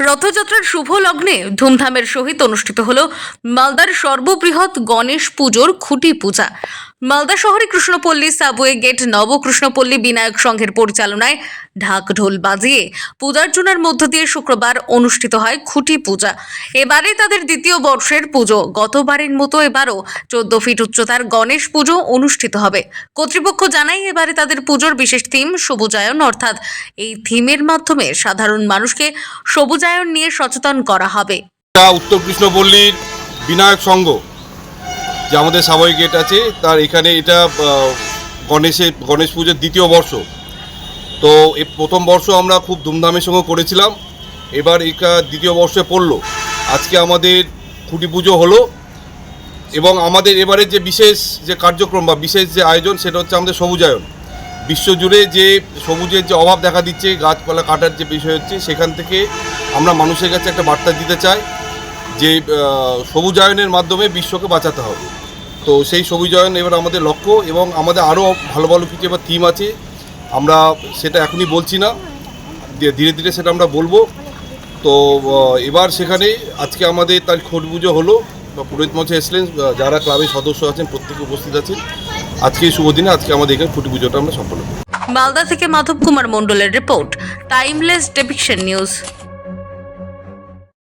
রথযাত্রার শুভ লগ্নে ধুমধামের সহিত অনুষ্ঠিত হল মালদার সর্ববৃহৎ গণেশ পুজোর খুঁটি পূজা। মালদা শহরে কৃষ্ণপল্লী সাবওয়ে গেট, নবকৃষ্ণপল্লী বিনায়ক সংঘের পরিচালনায় ঢাক ঢোল বাজিয়ে পূজার্চনার মধ্য দিয়ে শুক্রবার অনুষ্ঠিত হয় খুঁটি পূজা। এবারে তাদের দ্বিতীয় বর্ষের পুজো। গতবারের মতো এবারও চোদ্দ ফিট উচ্চতার গণেশ পুজো অনুষ্ঠিত হবে। কর্তৃপক্ষ জানায়, এবারে তাদের পুজোর বিশেষ থিম সবুজায়ন অর্থাৎ এই থিমের মাধ্যমে সাধারণ মানুষকে সবুজায়ন নিয়ে সচেতন করা হবে। উত্তর কৃষ্ণপল্লীর বিনায়ক সংঘ যে আমাদের সাবয় গেট আছে, তার এখানে এটা গণেশের গণেশ পুজোর দ্বিতীয় বর্ষ। তো এ প্রথম বর্ষ আমরা খুব ধুমধামের সঙ্গে করেছিলাম, এবার এটা দ্বিতীয় বর্ষে পড়ল। আজকে আমাদের খুঁটি পুজো হলো, এবং আমাদের এবারে যে বিশেষ যে কার্যক্রম বা বিশেষ যে আয়োজন, সেটা হচ্ছে আমাদের সবুজায়ন। বিশ্বজুড়ে যে সবুজের যে অভাব দেখা দিচ্ছে, গাছপালা কাটার যে বিষয় হচ্ছে, সেখান থেকে আমরা মানুষের কাছে একটা বার্তা দিতে চাই যে সবুজায়নের মাধ্যমে বিশ্বকে বাঁচাতে হবে। তো সেই সবুজায়ন এবার আমাদের লক্ষ্য এবং আমাদের আরও ভালো ভালো কিছু এবার থিম আছে। আমরা সেটা এখনই বলছি না ধীরে ধীরে সেটা আমরা বলব। তো এবার সেখানে আজকে আমাদের তার খোট পুজো হলো। বা পুরোহিত মঞ্চে এসলেন যারা ক্লাবের সদস্য আছেন, প্রত্যেকে উপস্থিত আছেন। আজকে এই শুভ দিনে আজকে আমাদের এখানে খুঁটি পুজোটা আমরা সম্পন্ন মালদা থেকে মাধব কুমার মণ্ডলের রিপোর্ট টাইমলেস ডেপিকশন নিউজ